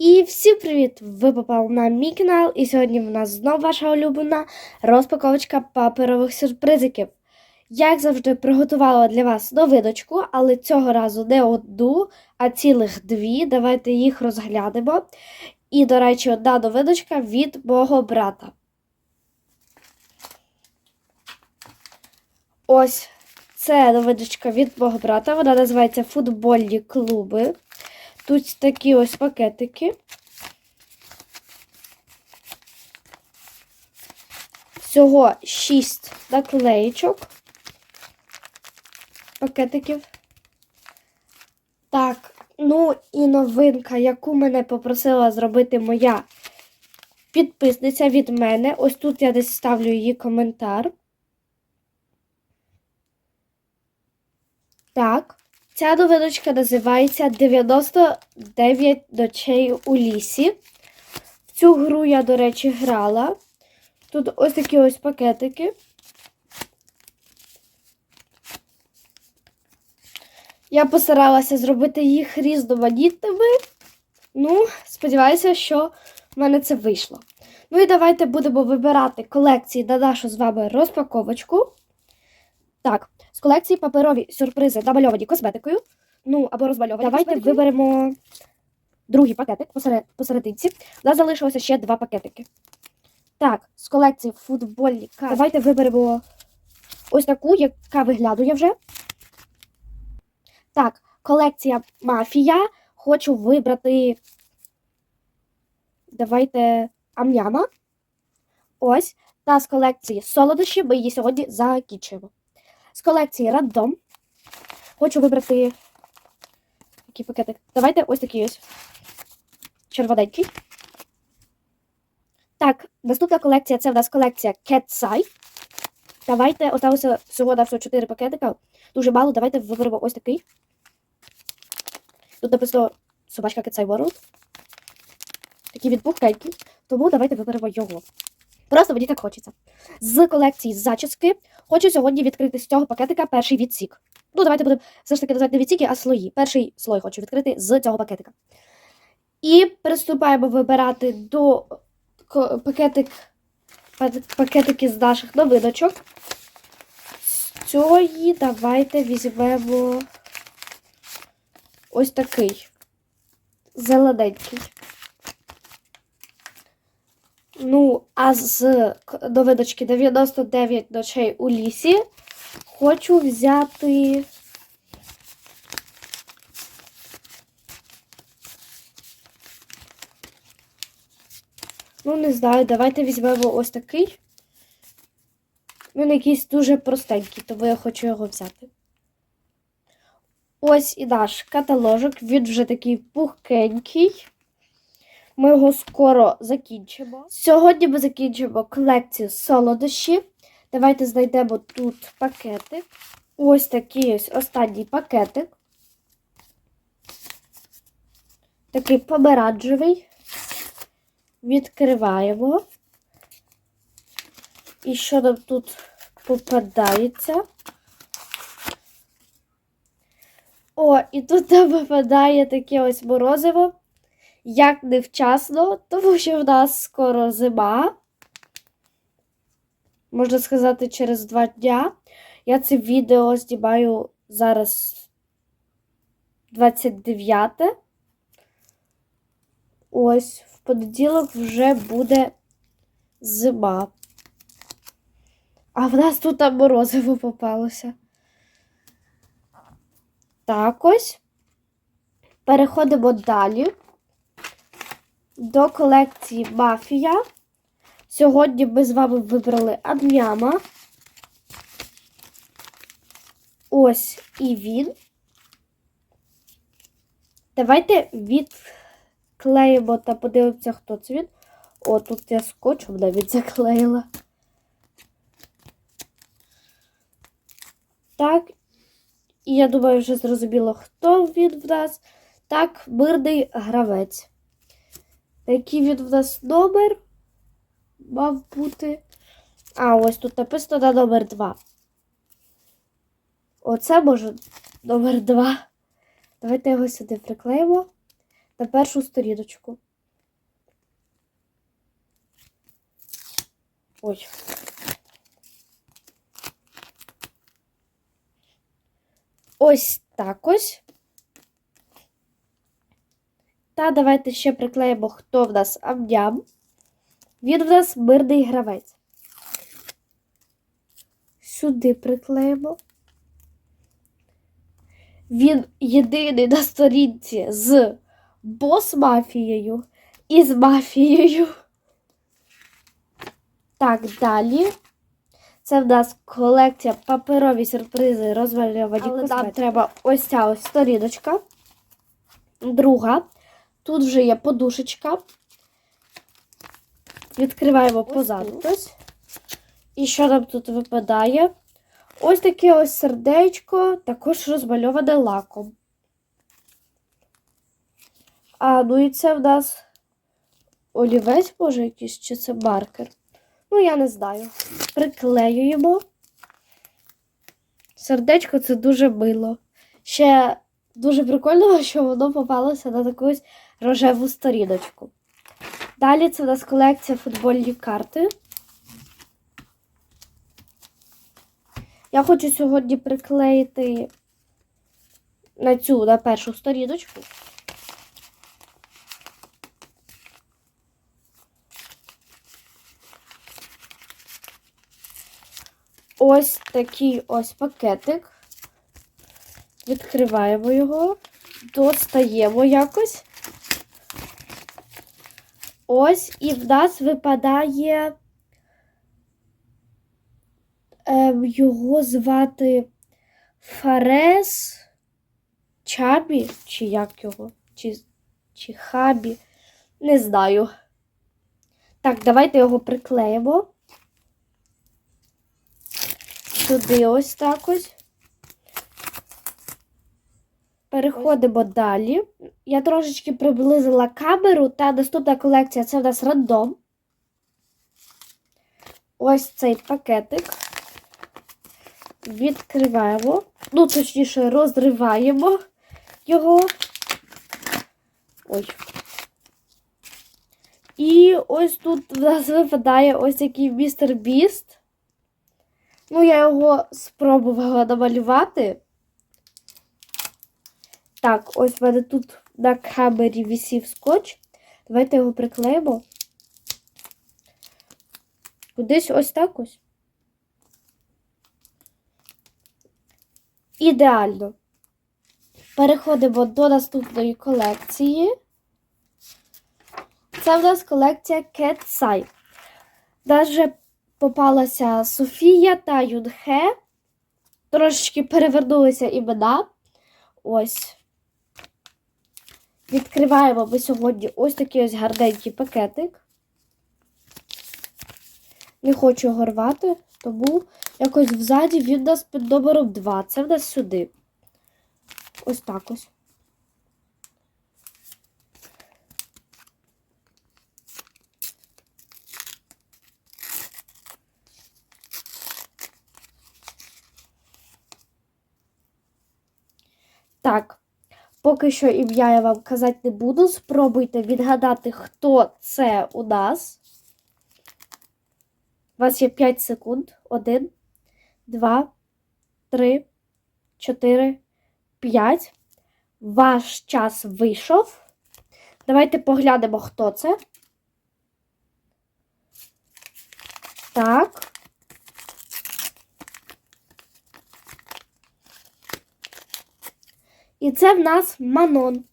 І всім привіт! Ви попали на мій канал, і сьогодні в нас знову ваша улюблена розпаковочка паперових сюрпризиків. Як завжди, приготувала для вас новиночку, але цього разу не одну, а цілих дві. Давайте їх розглянемо. І, до речі, одна новиночка від мого брата. Ось це новиночка від мого брата. Вона називається Футбольні клуби. Тут такі ось пакетики. Всього 6 наклеїчок. Пакетиків. Так, ну і новинка, яку мене попросила зробити моя підписниця від мене. Ось тут я десь ставлю її коментар. Так. Ця новиночка називається 99 ночей у лісі. В цю гру я, до речі, грала. Тут ось такі ось пакетики. Я постаралася зробити їх різноманітними. Ну, сподіваюся, що в мене це вийшло. Ну і давайте будемо вибирати колекції на нашу з вами розпаковочку. Так, з колекції паперові сюрпризи намальовані косметикою. Ну, або розмальовані. Давайте косметикою. виберемо другий пакетик посеред, посерединці. У нас залишилося ще два пакетики. Так, з колекції футбольні карти. Давайте виберемо ось таку, яка виглядує вже. Так, колекція мафія. Хочу вибрати. Давайте амняма. Ось. Та з колекції солодощі ми її сьогодні закінчуємо. З колекції рандом. Хочу вибрати. Який пакетик? Давайте ось такий ось. Червоненький. Так, наступна колекція це в нас колекція Sai. Давайте осталося всього на всього 4 пакетика. Дуже мало. Давайте виберемо ось такий. Тут написано собачка Sai World. Такий він. Тому давайте виберемо його. Просто мені так хочеться. З колекції зачіски хочу сьогодні відкрити з цього пакетика перший відсік. Ну, давайте будемо все ж таки називати не відсіки, а слої. Перший слой хочу відкрити з цього пакетика. І приступаємо вибирати до пакетик, пакетики з наших новиночок. З цієї давайте візьмемо ось такий зелененький. Ну, а з новиночки 99 ночей у лісі хочу взяти. Ну, не знаю, давайте візьмемо ось такий. Він якийсь дуже простенький, тому я хочу його взяти. Ось і наш каталожок. Він вже такий пухкенький. Ми його скоро закінчимо. Сьогодні ми закінчимо колекцію солодощі. Давайте знайдемо тут пакетик. Ось такий ось останній пакетик. Такий помаранчевий. Відкриваємо. І що нам тут попадається? О, і тут нам випадає таке ось морозиво. Як невчасно, тому що в нас скоро зима. Можна сказати, через два дня. Я це відео знімаю зараз 29. Ось, в понеділок вже буде зима. А в нас тут морозиво попалося. Так ось. Переходимо далі до колекції Мафія. Сьогодні ми з вами вибрали Амняма. Ось і він. Давайте відклеїмо та подивимося, хто це він. О, тут я скотчем навіть заклеїла. Так. І я думаю, вже зрозуміло, хто він в нас. Так, мирний гравець який він в нас номер мав бути. А, ось тут написано на номер 2. Оце може номер 2. Давайте його сюди приклеїмо на першу сторіночку. Ой. Ось так ось. Та давайте ще приклеїмо, хто в нас амням. Він в нас мирний гравець. Сюди приклеїмо. Він єдиний на сторінці з бос-мафією і з мафією. Так, далі. Це в нас колекція паперові сюрпризи, розвалювані Але косметики. нам треба ось ця ось сторіночка. Друга. Тут вже є подушечка. Відкриваємо позаду. тут. ось. І що нам тут випадає? Ось таке ось сердечко, також розмальоване лаком. А, ну і це в нас олівець, може, якийсь, чи це маркер. Ну, я не знаю. Приклеюємо. Сердечко це дуже мило. Ще дуже прикольно, що воно попалося на таку ось рожеву сторіночку. Далі це в нас колекція футбольні карти. Я хочу сьогодні приклеїти на цю на першу сторіночку. Ось такий ось пакетик. Відкриваємо його, достаємо якось. Ось, і в нас випадає ем, його звати Фарес Чабі, чи як його, чи, чи Хабі, не знаю. Так, давайте його приклеїмо. Сюди ось так ось. Переходимо далі. Я трошечки приблизила камеру, та наступна колекція це в нас рандом. Ось цей пакетик. Відкриваємо. Ну, точніше, розриваємо його. Ой. І ось тут в нас випадає ось такий містер Біст. Ну, я його спробувала намалювати. Так, ось в мене тут на камері висів скотч. Давайте його приклеїмо. Кудись ось так ось. Ідеально. Переходимо до наступної колекції. Це в нас колекція Sai. Даже попалася Софія та Юнхе. Трошечки перевернулися імена. Ось. Відкриваємо ми сьогодні ось такий ось гарненький пакетик. Не хочу його рвати, тому якось взаді він у нас під номером 2. Це в нас сюди. Ось так ось. Так, поки що ім'я я вам казати не буду. Спробуйте відгадати, хто це у нас. У вас є 5 секунд. 1, 2, 3, 4, 5. Ваш час вийшов. Давайте поглянемо, хто це. Так. І це в нас Манон.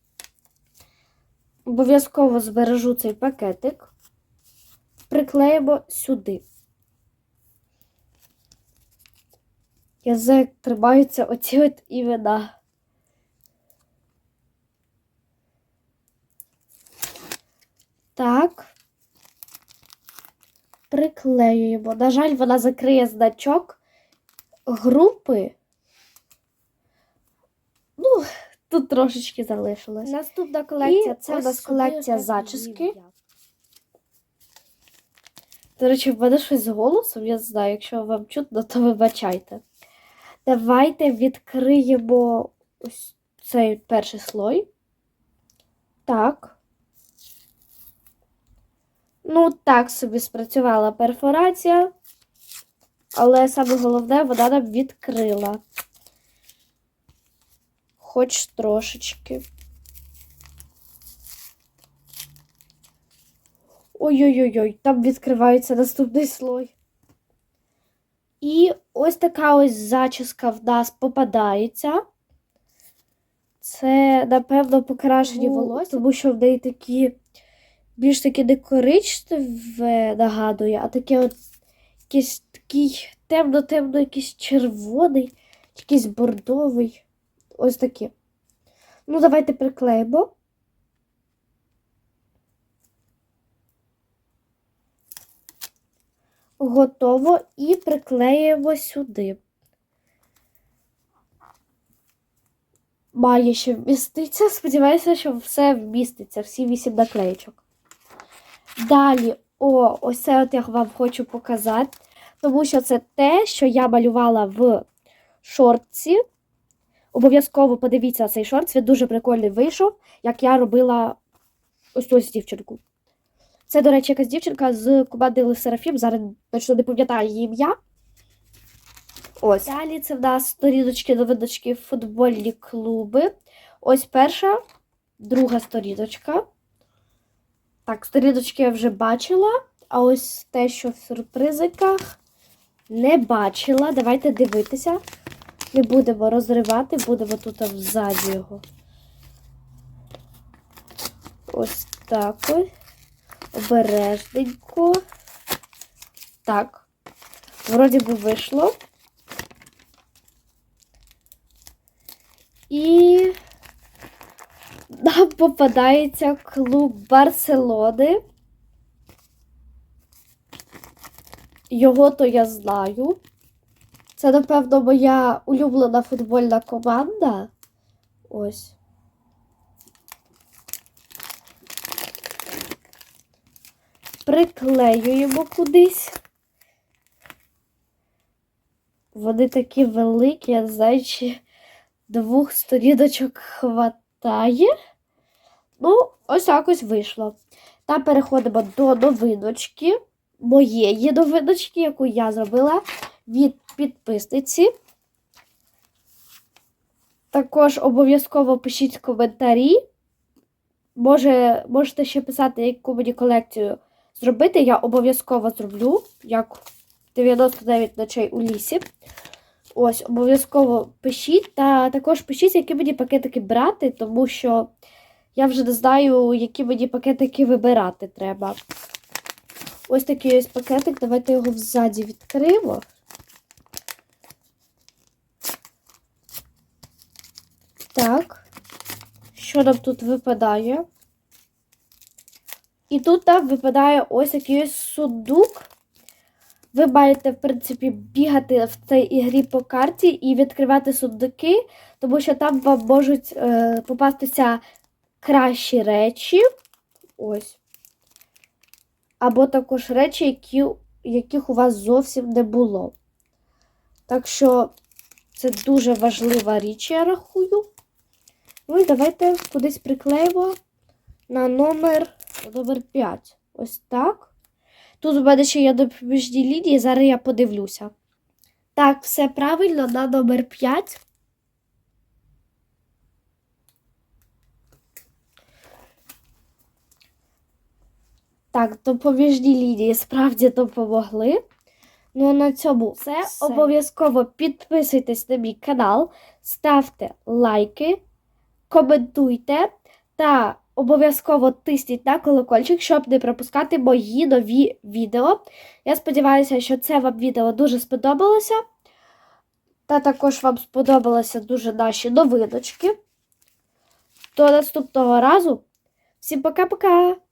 Обов'язково збережу цей пакетик. Приклеїмо сюди. Язик тримаються оці от імена. Так. Приклеюємо. На жаль, вона закриє значок групи. Ну, тут трошечки залишилось. Наступна колекція І це у нас колекція зачіски. До речі, в мене щось з голосом, я знаю, якщо вам чутно, то вибачайте. Давайте відкриємо ось цей перший слой. Так. Ну, так собі спрацювала перфорація, але саме головне, вона нам відкрила. Хоч трошечки. Ой-ой-ой, там відкривається наступний слой. І ось така ось зачіска в нас попадається. Це, напевно, покрашені волосся, тому що в неї такі більш таки не коричневе нагадує, а таке от якийсь такий темно-темно, якийсь червоний, якийсь бордовий. Ось такі. Ну, давайте приклеїмо. Готово і приклеїмо сюди. Має ще вміститися. Сподіваюся, що все вміститься, всі вісім наклеїчок. Далі, о, ось це от я вам хочу показати, тому що це те, що я малювала в шортці. Обов'язково подивіться цей шорт, він дуже прикольний вийшов, як я робила ось цю дівчинку. Це, до речі, якась дівчинка з команди Серафім. Зараз точно не пам'ятаю її ім'я. Ось. Далі це в нас сторіночки новиночки футбольні клуби. Ось перша, друга сторіночка. Так, сторіночки я вже бачила, а ось те, що в сюрпризиках, не бачила. Давайте дивитися. Не будемо розривати, будемо тут взаді його. Ось так ось. Обережненько. Так. Вроді би вийшло. І нам попадається клуб Барселони. Його то я знаю. Це, напевно, моя улюблена футбольна команда. Ось. Приклеюємо кудись. Вони такі великі, я не знаю, чи двох сторіночок хватає. Ну, ось так ось вийшло. Та переходимо до новиночки, моєї новиночки, яку я зробила від підписниці. Також обов'язково пишіть коментарі. Може, можете ще писати, яку мені колекцію зробити. Я обов'язково зроблю, як 99 ночей у лісі. Ось, обов'язково пишіть. Та також пишіть, які мені пакетики брати, тому що я вже не знаю, які мені пакетики вибирати треба. Ось такий ось пакетик. Давайте його взаді відкриємо. Так. Що нам тут випадає? І тут там випадає ось такий ось сундук. Ви маєте, в принципі, бігати в цій ігрі по карті і відкривати сундуки, тому що там вам можуть е, попастися кращі речі. Ось. Або також речі, які, яких у вас зовсім не було. Так що це дуже важлива річ, я рахую. Ну і давайте кудись приклеїмо на номер, номер 5. Ось так. Тут у мене ще є допоміжні лінії, зараз я подивлюся. Так, все правильно на номер 5. Так, допоміжні лінії справді допомогли. Ну, а на цьому все. Все. Обов'язково підписуйтесь на мій канал, ставте лайки, коментуйте та обов'язково тисніть на колокольчик, щоб не пропускати мої нові відео. Я сподіваюся, що це вам відео дуже сподобалося. Та також вам сподобалися дуже наші новиночки. До наступного разу. Всім пока-пока!